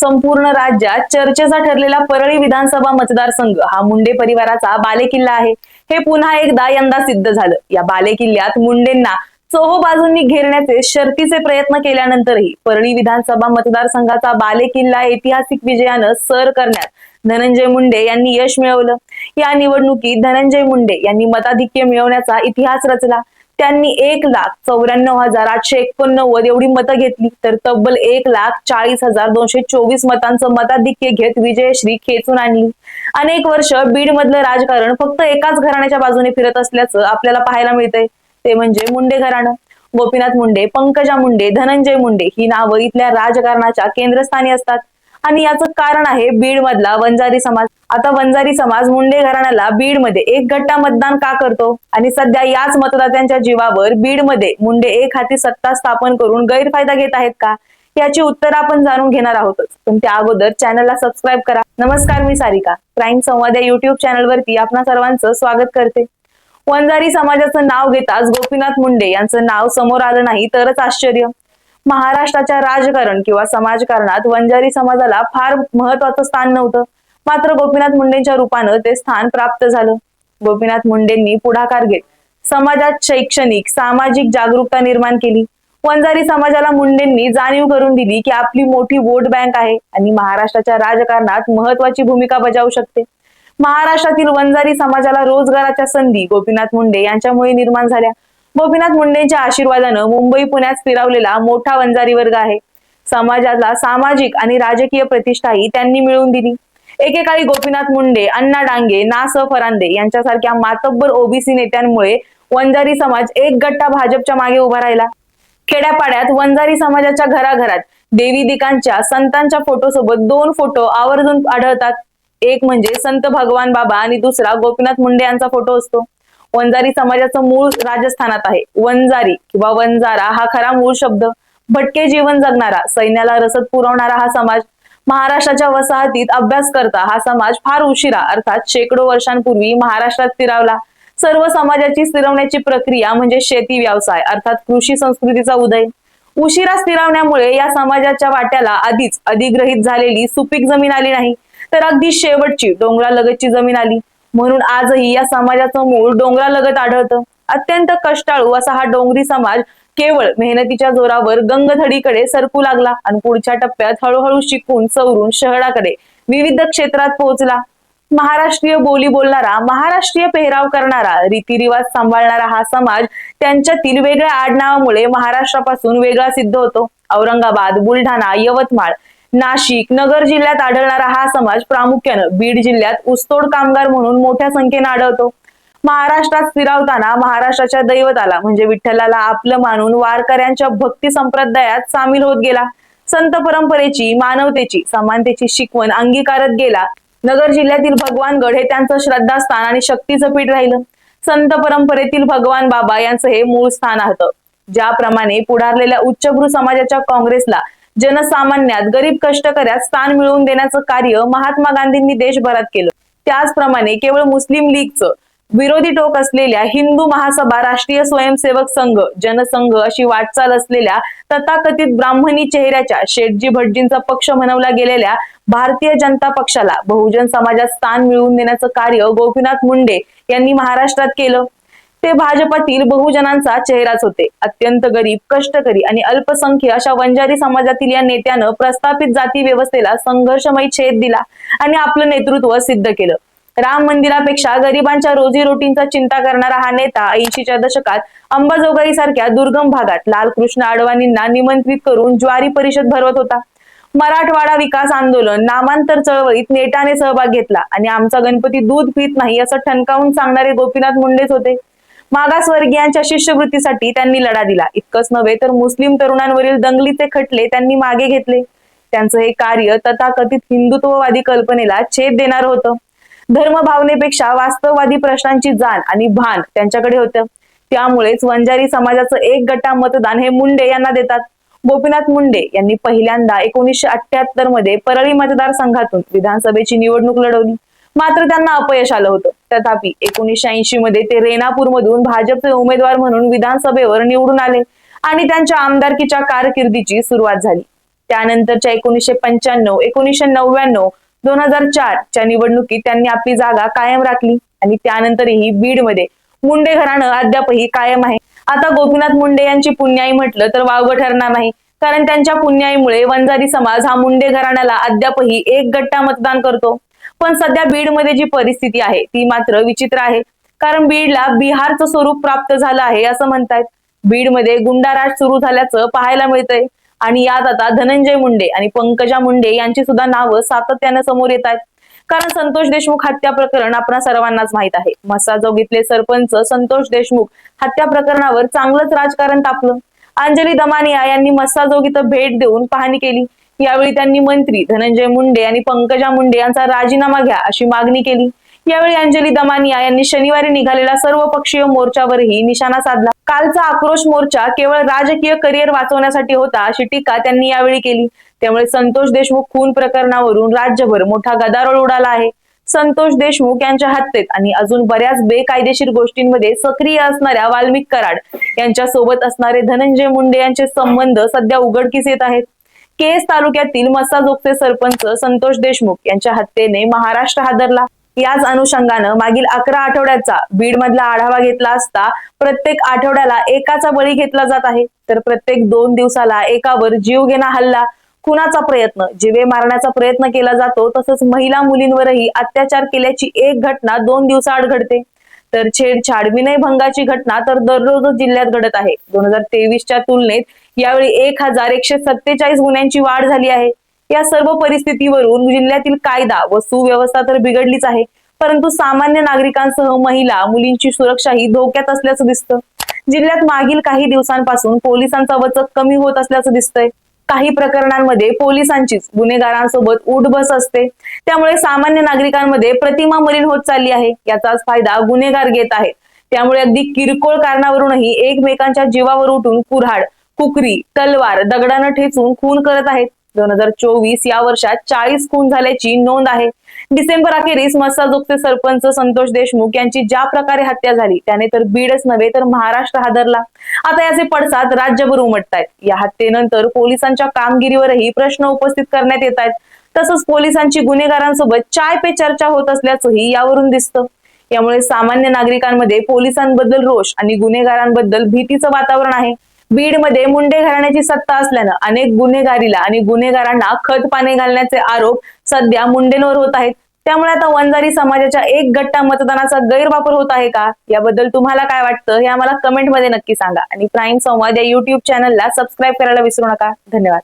संपूर्ण राज्यात चर्चेचा ठरलेला परळी विधानसभा मतदारसंघ हा मुंडे परिवाराचा बालेकिल्ला आहे. हे पुन्हा एकदा यंदा सिद्ध झालं. या बालेकिल्ल्यात मुंडेंना चोहो बाजूंनी घेरण्याचे शर्तीचे प्रयत्न केल्यानंतरही परळी विधानसभा मतदारसंघाचा बालेकिल्ला ऐतिहासिक विजयानं सर करण्यात धनंजय मुंडे यांनी यश मिळवलं. या निवडणुकीत धनंजय मुंडे यांनी मताधिक्य मिळवण्याचा इतिहास रचला. त्यांनी एक लाख चौऱ्याण्णव हजार आठशे एकोणनव्वद एवढी मतं घेतली. तर तब्बल एक लाख चाळीस हजार दोनशे चोवीस मतांचं मताधिक्य घेत विजयश्री खेचून आणली. अनेक वर्ष बीड मधलं राजकारण फक्त एकाच घराण्याच्या बाजूने फिरत असल्याचं आपल्याला पाहायला मिळतंय. ते म्हणजे मुंडे घराणं. गोपीनाथ मुंडे पंकजा मुंडे धनंजय मुंडे ही नावं इथल्या राजकारणाच्या केंद्रस्थानी असतात. आणि याचं कारण आहे बीड मधला वंजारी समाज. आता वंजारी समाज मुंडे घराण्याला बीडमध्ये एक गट्टा मतदान का करतो? आणि सध्या याच मतदात्यांच्या जीवावर बीडमध्ये मुंडे एक हाती सत्ता स्थापन करून गैरफायदा घेत आहेत का? याची उत्तर आपण जाणून घेणार आहोतच. पण त्या अगोदर चॅनलला सबस्क्राईब करा. नमस्कार मी सारिका. क्राईम संवाद या युट्यूब चॅनलवरती आपणा सर्वांचं स्वागत करते. वंजारी समाजाचं नाव घेताच गोपीनाथ मुंडे यांचं नाव समोर आलं नाही तरच आश्चर्य. महाराष्ट्राच्या राजकारण किंवा समाजकारणात वंजारी समाजाला फार महत्वाचं स्थान नव्हतं. मात्र गोपीनाथ मुंडेंच्या रूपानं ते स्थान प्राप्त झालं. गोपीनाथ मुंडेंनी पुढाकार घेत समाजात शैक्षणिक सामाजिक जागरूकता निर्माण केली. वंजारी समाजाला मुंडेंनी जाणीव करून दिली की आपली मोठी वोट बँक आहे आणि महाराष्ट्राच्या राजकारणात महत्वाची भूमिका बजावू शकते. महाराष्ट्रातील वंजारी समाजाला रोजगाराच्या संधी गोपीनाथ मुंडे यांच्यामुळे निर्माण झाल्या. गोपीनाथ मुंडेंच्या आशीर्वादानं मुंबई पुण्यात स्थिरावलेला मोठा वंजारी वर्ग आहे. समाजाला सामाजिक आणि राजकीय प्रतिष्ठाही त्यांनी मिळवून दिली. एकेकाळी गोपीनाथ मुंडे अण्णा डांगे ना स फरांदे यांच्यासारख्या मातब्बर ओबीसी नेत्यांमुळे वंजारी समाज एक गट्टा भाजपच्या मागे उभा राहिला. खेड्यापाड्यात वंजारी समाजाच्या घराघरात देवी दिकांच्या संतांच्या फोटोसोबत दोन फोटो आवर्जून आढळतात. एक म्हणजे संत भगवान बाबा आणि दुसरा गोपीनाथ मुंडे यांचा फोटो असतो. वंजारी समाजाचं मूळ राजस्थानात आहे. वंजारी किंवा वंजारा हा खरा मूळ शब्द. भटके जीवन जगणारा सैन्याला रसद पुरवणारा हा समाज. महाराष्ट्राच्या वसाहतीत अभ्यास करता हा समाज फार उशिरा अर्थात शेकडो वर्षांपूर्वी महाराष्ट्रात स्थिरावला. सर्व समाजाची स्थिरवण्याची प्रक्रिया म्हणजे शेती व्यवसाय अर्थात कृषी संस्कृतीचा उदय. उशिरा स्थिरावण्यामुळे या समाजाच्या वाट्याला आधीच अधिग्रहित झालेली सुपीक जमीन आली नाही. तर अगदी शेवटची डोंगरालगतची जमीन आली. म्हणून आजही या समाजाचं मूळ डोंगरालगत आढळतं. अत्यंत कष्टाळू असा हा डोंगरी समाज केवळ मेहनतीच्या जोरावर गंगधडीकडे सरकू लागला आणि पुढच्या टप्प्यात हळूहळू शिकून सवरून शहराकडे विविध क्षेत्रात पोहोचला. महाराष्ट्रीय बोली बोलणारा महाराष्ट्रीय पेहराव करणारा रीतिरिवाज सांभाळणारा हा समाज त्यांच्यातील वेगळ्या आडनावामुळे महाराष्ट्रापासून वेगळा सिद्ध होतो. औरंगाबाद बुलढाणा यवतमाळ नाशिक नगर जिल्ह्यात आढळणारा हा समाज प्रामुख्यानं बीड जिल्ह्यात ऊसतोड कामगार म्हणून मोठ्या संख्येनं आढळतो. महाराष्ट्रात स्थिरावताना महाराष्ट्राच्या दैवताला म्हणजे विठ्ठलाला आपलं मानून वारकऱ्यांच्या भक्ती संप्रदायात सामील होत गेला. संत परंपरेची मानवतेची समानतेची शिकवण अंगीकारत गेला. नगर जिल्ह्यातील भगवानगड हे त्यांचं श्रद्धास्थान आणि शक्तीचं पीठ राहिलं. संत परंपरेतील भगवान बाबा यांचं हे मूळ स्थान होतं. ज्याप्रमाणे पुढारलेल्या उच्चभ्रू समाजाच्या काँग्रेसला जनसामान्यात गरीब कष्टकऱ्यात स्थान मिळवून देण्याचं कार्य महात्मा गांधींनी देशभरात केलं. त्याचप्रमाणे केवळ मुस्लिम लीगचं विरोधी टोक असलेल्या हिंदू महासभा राष्ट्रीय स्वयंसेवक संघ जनसंघ अशी वाटचाल असलेल्या तथाकथित ब्राह्मणी चेहऱ्याच्या शेटजी भटजींचा पक्ष म्हणवला गेलेल्या भारतीय जनता पक्षाला बहुजन समाजात स्थान मिळवून देण्याचं कार्य गोपीनाथ मुंडे यांनी महाराष्ट्रात केलं. ते भाजपातील बहुजनांचा चेहराच होते. अत्यंत गरीब कष्टकरी आणि अल्पसंख्य अशा वंजारी समाजातील या नेत्यानं प्रस्थापित जाती व्यवस्थेला संघर्षमय छेद दिला आणि आपलं नेतृत्व सिद्ध केलं. राम मंदिरापेक्षा गरिबांच्या रोजीरोटींचा चिंता करणारा हा नेता ऐंशीच्या दशकात अंबाजोगाई सारख्या दुर्गम भागात लालकृष्ण अडवाणींना निमंत्रित करून ज्वारी परिषद भरवत होता. मराठवाडा विकास आंदोलन नामांतर चळवळीत नेटाने सहभाग घेतला आणि आमचा गणपती दूध पित नाही असं ठणकावून सांगणारे गोपीनाथ मुंडेच होते. मागासवर्गीयांच्या शिष्यवृत्तीसाठी त्यांनी लढा दिला. इतकंच नव्हे तर मुस्लिम तरुणांवरील दंगलीचे खटले त्यांनी मागे घेतले. त्यांचं हे कार्य तथाकथित हिंदुत्ववादी कल्पनेला छेद देणार होतं. धर्मभावनेपेक्षा वास्तववादी प्रश्नांची जाण आणि भान त्यांच्याकडे होतं. त्यामुळेच वंजारी समाजाचं एक गटा मतदान हे मुंडे यांना देतात. गोपीनाथ मुंडे यांनी पहिल्यांदा एकोणीसशे अठ्याहत्तरमध्ये परळी मतदारसंघातून विधानसभेची निवडणूक लढवली. मात्र त्यांना अपयश आलं होतं. तथापि एकोणीसशे ऐंशी मध्ये ते रेनापूर मधून भाजपचे उमेदवार म्हणून विधानसभेवर निवडून आले आणि त्यांच्या आमदारकीच्या कारकिर्दीची सुरुवात झाली. त्यानंतरच्या एकोणीसशे पंच्याण्णव एकोणीसशे नव्याण्णव दोन हजार चार च्या निवडणुकीत त्यांनी आपली जागा कायम राखली आणि त्यानंतरही बीडमध्ये मुंडे घराणं अद्यापही कायम आहे. आता गोपीनाथ मुंडे यांची पुण्याई म्हटलं तर वावगं ठरणार नाही. कारण त्यांच्या पुण्याईमुळे वंजारी समाज हा मुंडे घराण्याला अद्यापही एक गट्टा मतदान करतो. पण सध्या बीडमध्ये जी परिस्थिती आहे ती मात्र विचित्र आहे. कारण बीडला बिहारचं स्वरूप प्राप्त झालं आहे असं म्हणतायत. बीडमध्ये गुंडाराज सुरू झाल्याचं पाहायला मिळतंय. आणि यात आता धनंजय मुंडे आणि पंकजा मुंडे यांची सुद्धा नावं सातत्यानं समोर येत आहेत. कारण संतोष देशमुख हत्या प्रकरण आपणा सर्वांनाच माहीत आहे. मसाजोगीतले सरपंच संतोष देशमुख हत्या प्रकरणावर चांगलंच राजकारण तापलं. अंजली दमानिया यांनी मस्साजोग इथं भेट देऊन पाहणी केली. यावेळी त्यांनी मंत्री धनंजय मुंडे आणि पंकजा मुंडे यांचा राजीनामा घ्या अशी मागणी केली. यावेळी अंजली दमानिया यांनी शनिवारी निघालेला सर्व पक्षीय मोर्चावरही निशाणा साधला. कालचा आक्रोश मोर्चा केवळ राजकीय करिअर वाचवण्यासाठी होता अशी टीका त्यांनी यावेळी केली. त्यामुळे संतोष देशमुख खून प्रकरणावरून राज्यभर मोठा गदारोळ उडाला आहे. संतोष देशमुख यांच्या हत्येत आणि अजून बऱ्याच बेकायदेशीर गोष्टींमध्ये सक्रिय असणाऱ्या वाल्मिक कराड यांच्या सोबत असणारे धनंजय मुंडे यांचे संबंध सध्या उघडकीस येत आहेत. केस तालुक्यातील मस्साजोगचे सरपंच संतोष देशमुख यांच्या हत्येने महाराष्ट्र हादरला. याच अनुषंगानं मागील अकरा आठवड्याचा बीड मधला आढावा घेतला असता प्रत्येक आठवड्याला एकाचा बळी घेतला जात आहे. तर प्रत्येक दोन दिवसाला एकावर जीव घेणा हल्ला खुनाचा प्रयत्न जिवे मारण्याचा प्रयत्न केला जातो तसंच महिला मुलींवरही अत्याचार केल्याची एक घटना दोन दिवसाआड घडते. तर छेडछाड विनयभंगाची घटना तर दररोज जिल्ह्यात घडत आहे. दोन हजार तेवीसच्या तुलनेत यावेळी एक हजार एकशे सत्तेचाळीस गुन्ह्यांची वाढ झाली आहे. या सर्व परिस्थितीवरून जिल्ह्यातील कायदा व सुव्यवस्था तर बिघडलीच आहे. परंतु सामान्य नागरिकांसह महिला मुलींची सुरक्षाही धोक्यात असल्याचं दिसतं. जिल्ह्यात मागील काही दिवसांपासून पोलिसांचा वचक कमी होत असल्याचं दिसतंय. काही प्रकरणांमध्ये पोलिसांचीच गुन्हेगारांसोबत उठबस असते. त्यामुळे सामान्य नागरिकांमध्ये प्रतिमा मलिन होत चालली आहे. याचाच फायदा गुन्हेगार घेत आहेत. त्यामुळे अगदी किरकोळ कारणावरूनही एकमेकांच्या जीवावर उठून कुऱ्हाड कुकरी तलवार दगडानं ठेचून खून करत आहेत. दोन हजार चोवीस या वर्षात चाळीस खून झाल्याची नोंद आहे. डिसेंबर अखेरीस मस्साजोगचे सरपंच संतोष देशमुख यांची ज्या प्रकारे हत्या झाली त्याने तर बीडच नव्हे तर महाराष्ट्र हादरला. आता याचे पडसाद राज्यभर उमटतायत. या हत्येनंतर पोलिसांच्या कामगिरीवरही प्रश्न उपस्थित करण्यात येत आहेत तसंच पोलिसांची गुन्हेगारांसोबत चाय पे चर्चा होत असल्याचंही यावरून दिसतं. यामुळे सामान्य नागरिकांमध्ये पोलिसांबद्दल रोष आणि गुन्हेगारांबद्दल भीतीचं वातावरण आहे. बीडमध्ये मुंडे घराण्याची सत्ता असल्यानं अनेक गुन्हेगारीला आणि गुन्हेगारांना खत पाणी घालण्याचे आरोप सध्या मुंडेंवर होत आहेत. त्यामुळे आता वंजारी समाजाच्या एक गट्टा मतदानाचा गैरवापर होत आहे का? याबद्दल तुम्हाला काय वाटतं? हे आम्हाला कमेंटमध्ये नक्की सांगा. आणि प्राईम संवाद या युट्यूब चॅनलला सबस्क्राईब करायला विसरू नका. धन्यवाद.